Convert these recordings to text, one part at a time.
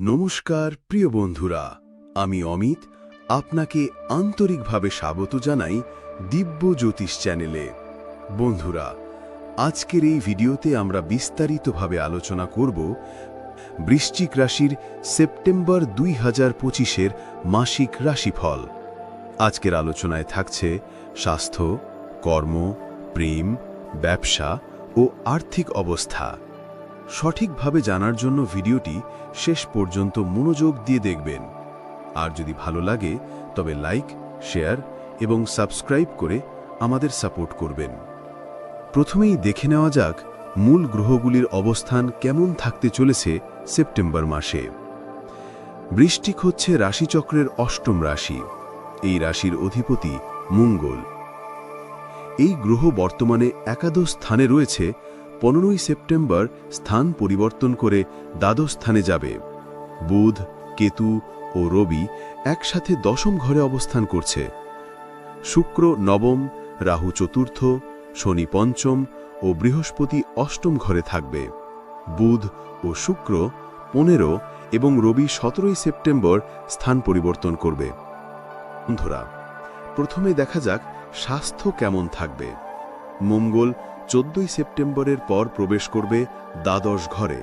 নমস্কার, প্রিয় বন্ধুরা। আমি অমিত, আপনাকে আন্তরিকভাবে স্বাগত জানাই দিব্য জ্যোতিষ চ্যানেলে। বন্ধুরা, আজকের এই ভিডিওতে আমরা বিস্তারিতভাবে আলোচনা করব বৃশ্চিক রাশির সেপ্টেম্বর দুই হাজার পঁচিশের মাসিক রাশিফল। আজকের আলোচনায় থাকছে স্বাস্থ্য, কর্ম, প্রেম, ব্যবসা ও আর্থিক অবস্থা। সঠিকভাবে জানার জন্য ভিডিওটি শেষ পর্যন্ত মনোযোগ দিয়ে দেখবেন। আর যদি ভালো লাগে, তবে লাইক, শেয়ার এবং সাবস্ক্রাইব করে আমাদের সাপোর্ট করবেন। প্রথমেই দেখে নেওয়া যাক, মূল গ্রহগুলির অবস্থান কেমন থাকতে চলেছে সেপ্টেম্বর মাসে। বৃষ্টিক হচ্ছে রাশিচক্রের অষ্টম রাশি। এই রাশির অধিপতি মঙ্গল। এই গ্রহ বর্তমানে একাদশ স্থানে রয়েছে পনেরোই সেপ্টেম্বর স্থান পরিবর্তন করে দ্বাদশ স্থানে যাবে। বুধ, কেতু ও রবি একসাথে দশম ঘরে অবস্থান করছে। শুক্র নবম, রাহু চতুর্থ, শনি পঞ্চম ও বৃহস্পতি অষ্টম ঘরে থাকবে। বুধ ও শুক্র পনেরো এবং রবি সতেরোই সেপ্টেম্বর স্থান পরিবর্তন করবে। বন্ধুরা, প্রথমে দেখা যাক স্বাস্থ্য কেমন থাকবে। মঙ্গল চোদ্দই সেপ্টেম্বরের পর প্রবেশ করবে দ্বাদশ ঘরে,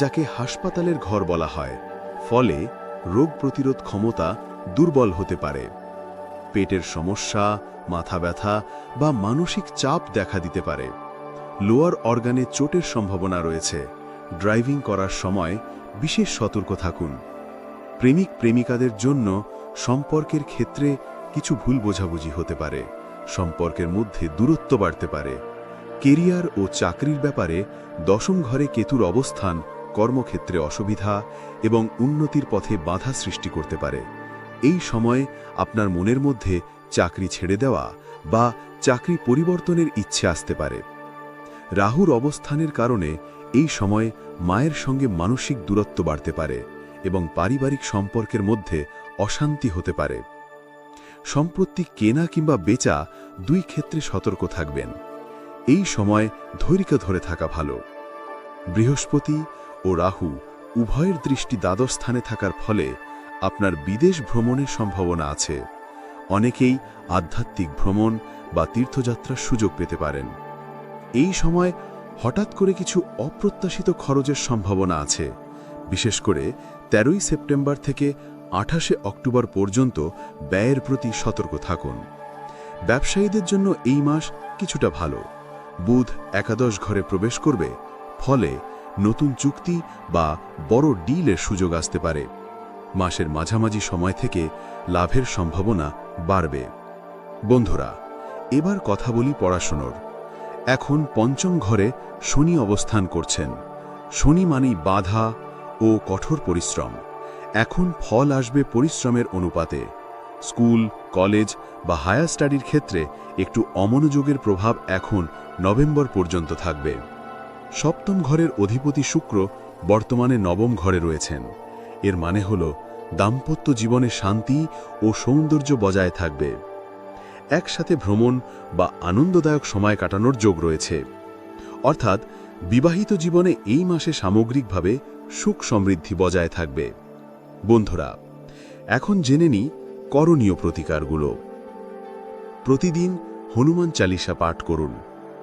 যাকে হাসপাতালের ঘর বলা হয়। ফলে রোগ প্রতিরোধ ক্ষমতা দুর্বল হতে পারে। পেটের সমস্যা, মাথা ব্যথা বা মানসিক চাপ দেখা দিতে পারে। লোয়ার অর্গানে চোটের সম্ভাবনা রয়েছে। ড্রাইভিং করার সময় বিশেষ সতর্ক থাকুন। প্রেমিক প্রেমিকাদের জন্য সম্পর্কের ক্ষেত্রে কিছু ভুল বোঝাবুঝি হতে পারে। সম্পর্কের মধ্যে দূরত্ব বাড়তে পারে। কেরিয়ার ও চাকরির ব্যাপারে দশম ঘরে কেতুর অবস্থান, কর্মক্ষেত্রে অসুবিধা এবং উন্নতির পথে বাধা সৃষ্টি করতে পারে। এই সময় আপনার মনের মধ্যে চাকরি ছেড়ে দেওয়া বা চাকরি পরিবর্তনের ইচ্ছে আসতে পারে। রাহুর অবস্থানের কারণে এই সময় মায়ের সঙ্গে মানসিক দূরত্ব বাড়তে পারে এবং পারিবারিক সম্পর্কের মধ্যে অশান্তি হতে পারে। সম্পত্তি কেনা কিংবা বেচা দুই ক্ষেত্রে সতর্ক থাকবেন। এই সময় ধৈর্য ধরে থাকা ভালো। বৃহস্পতি ও রাহু উভয়ের দৃষ্টি দ্বাদশ স্থানে থাকার ফলে আপনার বিদেশ ভ্রমণের সম্ভাবনা আছে। অনেকেই আধ্যাত্মিক ভ্রমণ বা তীর্থযাত্রার সুযোগ পেতে পারেন। এই সময় হঠাৎ করে কিছু অপ্রত্যাশিত খরচের সম্ভাবনা আছে। বিশেষ করে তেরোই সেপ্টেম্বর থেকে আঠাশে অক্টোবর পর্যন্ত ব্যয়ের প্রতি সতর্ক থাকুন। ব্যবসায়ীদের জন্য এই মাস কিছুটা ভালো। বুধ একাদশ ঘরে প্রবেশ করবে, ফলে নতুন চুক্তি বা বড় ডিলের সুযোগ আসতে পারে। মাসের মাঝামাঝি সময় থেকে লাভের সম্ভাবনা বাড়বে। বন্ধুরা, এবার কথা বলি পড়াশোনার। এখন পঞ্চম ঘরে শনি অবস্থান করছেন। শনি মানেই বাধা ও কঠোর পরিশ্রম। এখন ফল আসবে পরিশ্রমের অনুপাতে। স্কুল, কলেজ বা হায়ার স্টাডির ক্ষেত্রে একটু অমনোযোগের প্রভাব এখন নভেম্বর পর্যন্ত থাকবে। সপ্তম ঘরের অধিপতি শুক্র বর্তমানে নবম ঘরে রয়েছেন। এর মানে হল দাম্পত্য জীবনে শান্তি ও সৌন্দর্য বজায় থাকবে। একসাথে ভ্রমণ বা আনন্দদায়ক সময় কাটানোর যোগ রয়েছে। অর্থাৎ বিবাহিত জীবনে এই মাসে সামগ্রিকভাবে সুখ সমৃদ্ধি বজায় থাকবে। বন্ধুরা, এখন জেনে নিই করণীয় প্রতিকারগুলো। প্রতিদিন হনুমান চালিসা পাঠ করুন।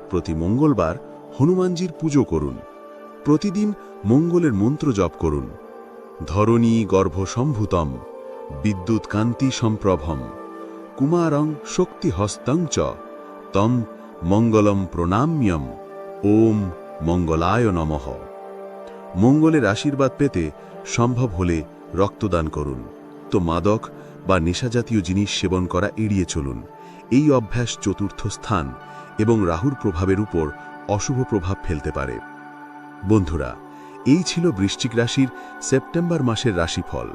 প্রতি মঙ্গলবার হনুমানজির পুজো করুন। প্রতিদিন মঙ্গলের মন্ত্র জপ করুন। ধরণী গর্ভসম্ভূতম, বিদ্যুৎ কান্তি সম্প্রভম, কুমারং শক্তিহস্তং চ, তম মঙ্গলম প্রণাম্যম, ওম মঙ্গলায় নমঃ। মঙ্গলের আশীর্বাদ পেতে সম্ভব হলে রক্তদান করুন। তো মাদক বা নেশাজাতীয় জিনিস সেবন করা এড়িয়ে চলুন। এই অভ্যাস চতুর্থ স্থান এবং রাহুর প্রভাবের উপর অশুভ প্রভাব ফেলতে পারে। বন্ধুরা, এই ছিল বৃশ্চিক রাশির সেপ্টেম্বর মাসের রাশিফল।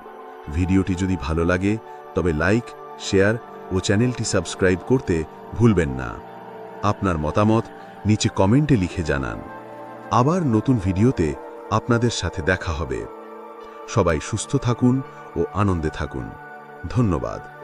ভিডিওটি যদি ভালো লাগে, তবে লাইক, শেয়ার ও চ্যানেলটি সাবস্ক্রাইব করতে ভুলবেন না। আপনার মতামত নিচে কমেন্টে লিখে জানান। আবার নতুন ভিডিওতে আপনাদের সাথে দেখা হবে। সবাই সুস্থ থাকুন ও আনন্দে থাকুন। ধন্যবাদ।